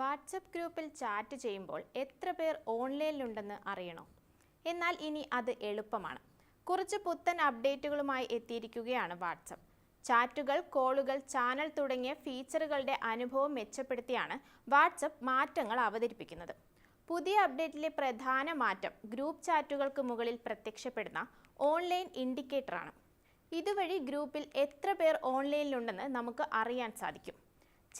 WhatsApp ഗ്രൂപ്പിൽ chat ചെയ്യുമ്പോൾ എത്ര പേർ ഓൺലൈനിലുണ്ടെന്ന് അറിയണോ. എന്നാൽ ഇനി അത് എളുപ്പമാണ്. കുറച്ച് പുത്തൻ അപ്ഡേറ്റുകളുമായി എത്തിയിരിക്കുകയാണ് വാട്സപ്പ് ചാറ്റുകൾ കോളുകൾ ചാനൽ തുടങ്ങിയ ഫീച്ചറുകളുടെ അനുഭവം മെച്ചപ്പെടുത്തിയാണ് വാട്സപ്പ് മാറ്റങ്ങൾ അവതരിപ്പിക്കുന്നത്. പുതിയ അപ്ഡേറ്റിലെ പ്രധാന മാറ്റം ഗ്രൂപ്പ് ചാറ്റുകൾക്ക് മുകളിൽ പ്രത്യക്ഷപ്പെടുന്ന ഓൺലൈൻ ഇൻഡിക്കേറ്ററാണ്. ഇതുവഴി ഗ്രൂപ്പിൽ എത്ര പേർ ഓൺലൈനിലുണ്ടെന്ന് നമുക്ക് അറിയാൻ സാധിക്കും.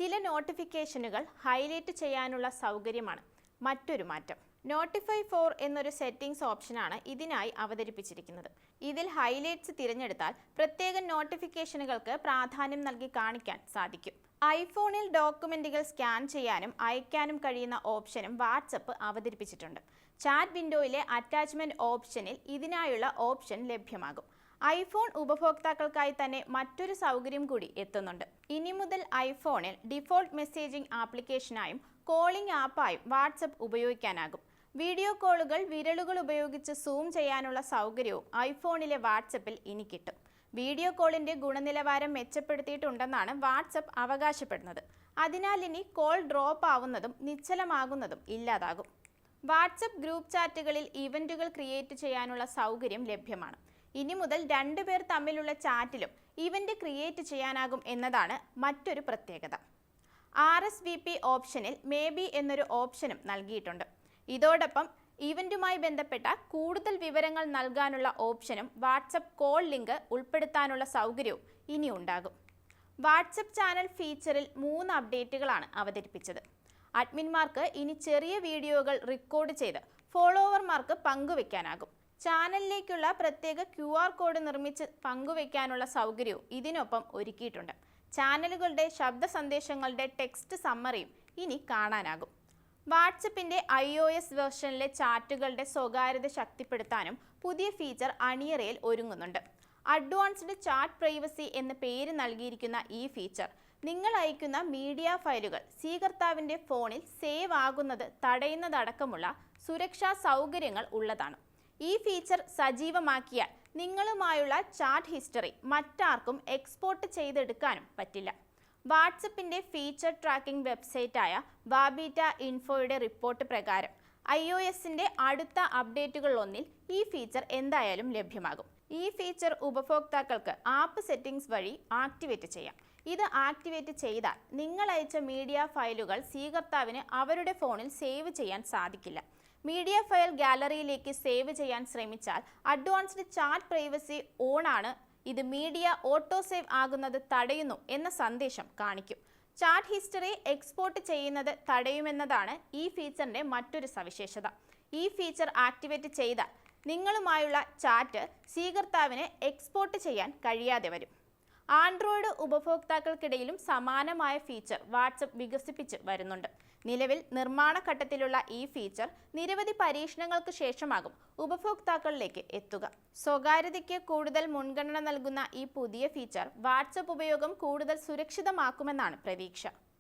ചില നോട്ടിഫിക്കേഷനുകൾ ഹൈലൈറ്റ് ചെയ്യാനുള്ള സൗകര്യമാണ്. മറ്റൊരു മാറ്റം. നോട്ടിഫൈ ഫോർ എന്നൊരു സെറ്റിംഗ്സ് ഓപ്ഷനാണ് ഇതിനായി അവതരിപ്പിച്ചിരിക്കുന്നത്. ഇതിൽ ഹൈലൈറ്റ്സ് തിരഞ്ഞെടുത്താൽ പ്രത്യേക നോട്ടിഫിക്കേഷനുകൾക്ക് പ്രാധാന്യം നൽകി കാണിക്കാൻ സാധിക്കും. ഐഫോണിൽ ഡോക്യുമെന്റുകൾ സ്കാൻ ചെയ്യാനും അയക്കാനും കഴിയുന്ന ഓപ്ഷനും വാട്സപ്പ് അവതരിപ്പിച്ചിട്ടുണ്ട്. ചാറ്റ് വിൻഡോയിലെ അറ്റാച്ച്മെന്റ് ഓപ്ഷനിൽ ഇതിനായുള്ള ഓപ്ഷൻ ലഭ്യമാകും. ഐഫോൺ ഉപഭോക്താക്കൾക്കായി തന്നെ മറ്റൊരു സൗകര്യം കൂടി എത്തുന്നുണ്ട്. ഇനി മുതൽ ഐഫോണിൽ ഡിഫോൾട്ട് മെസ്സേജിംഗ് ആപ്ലിക്കേഷനായും കോളിംഗ് ആപ്പായും വാട്സപ്പ് ഉപയോഗിക്കാനാകും. വീഡിയോ കോളുകൾ വിരലുകൾ ഉപയോഗിച്ച് സൂം ചെയ്യാനുള്ള സൗകര്യവും ഐഫോണിലെ വാട്സപ്പിൽ ഇനി കിട്ടും. വീഡിയോ കോളിന്റെ ഗുണനിലവാരം മെച്ചപ്പെടുത്തിയിട്ടുണ്ടെന്നാണ് വാട്സപ്പ് അവകാശപ്പെടുന്നത്. അതിനാൽ ഇനി കോൾ ഡ്രോപ്പ് ആവുന്നതും നിശ്ചലമാകുന്നതും ഇല്ലാതാകും. വാട്സപ്പ് ഗ്രൂപ്പ് ചാറ്റുകളിൽ ഇവന്റുകൾ ക്രിയേറ്റ് ചെയ്യാനുള്ള സൗകര്യം ലഭ്യമാണ്. ഇനി മുതൽ രണ്ടുപേർ തമ്മിലുള്ള ചാറ്റിലും ഇവന്റ് ക്രിയേറ്റ് ചെയ്യാനാകും എന്നതാണ് മറ്റൊരു പ്രത്യേകത. ആർ എസ് വി പി ഓപ്ഷനിൽ മേ ബി എന്നൊരു ഓപ്ഷനും നൽകിയിട്ടുണ്ട്. ഇതോടൊപ്പം ഇവന്റുമായി ബന്ധപ്പെട്ട കൂടുതൽ വിവരങ്ങൾ നൽകാനുള്ള ഓപ്ഷനും വാട്സപ്പ് കോൾ ലിങ്ക് ഉൾപ്പെടുത്താനുള്ള സൗകര്യവും ഇനി ഉണ്ടാകും വാട്സപ്പ് ചാനൽ ഫീച്ചറിൽ മൂന്ന് അപ്ഡേറ്റുകളാണ് അവതരിപ്പിച്ചത്. അഡ്മിന്മാർക്ക് ഇനി ചെറിയ വീഡിയോകൾ റെക്കോർഡ് ചെയ്ത് ഫോളോവർമാർക്ക് പങ്കുവെക്കാനാകും. ചാനലിലേക്കുള്ള പ്രത്യേക ക്യു ആർ കോഡ് നിർമ്മിച്ച് പങ്കുവെക്കാനുള്ള സൗകര്യവും ഇതിനൊപ്പം ഒരുക്കിയിട്ടുണ്ട്. ചാനലുകളുടെ ശബ്ദ സന്ദേശങ്ങളുടെ ടെക്സ്റ്റ് സമ്മറിയും ഇനി കാണാനാകും. വാട്സപ്പിന്റെ ഐ ഒ എസ് വേർഷനിലെ ചാറ്റുകളുടെ സ്വകാര്യത ശക്തിപ്പെടുത്താനും പുതിയ ഫീച്ചർ അണിയറയിൽ ഒരുങ്ങുന്നുണ്ട്. അഡ്വാൻസ്ഡ് ചാറ്റ് പ്രൈവസി എന്ന പേര് നൽകിയിരിക്കുന്ന ഈ ഫീച്ചർ നിങ്ങൾ അയക്കുന്ന മീഡിയ ഫയലുകൾ സ്വീകർത്താവിന്റെ ഫോണിൽ സേവ് ആകുന്നത് തടയുന്നതടക്കമുള്ള സുരക്ഷാ സൗകര്യങ്ങൾ ഉള്ളതാണ്. ഈ ഫീച്ചർ സജീവമാക്കിയാൽ നിങ്ങളുമായുള്ള ചാറ്റ് ഹിസ്റ്ററി മറ്റാർക്കും എക്സ്പോർട്ട് ചെയ്തെടുക്കാനും പറ്റില്ല. വാട്സപ്പിന്റെ ഫീച്ചർ ട്രാക്കിംഗ് വെബ്സൈറ്റായ വാബീറ്റ ഇൻഫോയുടെ റിപ്പോർട്ട് പ്രകാരം ഐ ഒ എസിന്റെ അടുത്ത അപ്ഡേറ്റുകളിലൊന്നിൽ ഈ ഫീച്ചർ എന്തായാലും ലഭ്യമാകും. ഈ ഫീച്ചർ ഉപഭോക്താക്കൾക്ക് ആപ്പ് സെറ്റിംഗ്സ് വഴി ആക്ടിവേറ്റ് ചെയ്യാം. ഇത് ആക്ടിവേറ്റ് ചെയ്താൽ നിങ്ങൾ അയച്ച മീഡിയ ഫയലുകൾ സ്വീകർത്താവിന് അവരുടെ ഫോണിൽ സേവ് ചെയ്യാൻ സാധിക്കില്ല. മീഡിയ ഫയൽ ഗാലറിയിലേക്ക് സേവ് ചെയ്യാൻ ശ്രമിച്ചാൽ അഡ്വാൻസ്ഡ് ചാറ്റ് പ്രൈവസി ഓൺ ആണ് ഇത് മീഡിയ ഓട്ടോ സേവ് ആകുന്നത് തടയുന്നു എന്ന സന്ദേശം കാണിക്കും. ചാറ്റ് ഹിസ്റ്ററി എക്സ്പോർട്ട് ചെയ്യുന്നത് തടയുമെന്നതാണ് ഈ ഫീച്ചറിന്റെ മറ്റൊരു സവിശേഷത. ഈ ഫീച്ചർ ആക്ടിവേറ്റ് ചെയ്താൽ നിങ്ങളുമായുള്ള ചാറ്റ് സ്വീകർത്താവിന് എക്സ്പോർട്ട് ചെയ്യാൻ കഴിയാതെ വരും. ആൻഡ്രോയിഡ് ഉപഭോക്താക്കൾക്കിടയിലും സമാനമായ ഫീച്ചർ വാട്സപ്പ് വികസിപ്പിച്ച് വരുന്നുണ്ട്. നിലവിൽ നിർമ്മാണ ഘട്ടത്തിലുള്ള ഈ ഫീച്ചർ നിരവധി പരീക്ഷണങ്ങൾക്ക് ശേഷമാകും ഉപഭോക്താക്കളിലേക്ക് എത്തുക. സ്വകാര്യതയ്ക്ക് കൂടുതൽ മുൻഗണന നൽകുന്ന ഈ പുതിയ ഫീച്ചർ വാട്സപ്പ് ഉപയോഗം കൂടുതൽ സുരക്ഷിതമാക്കുമെന്നാണ് പ്രതീക്ഷ.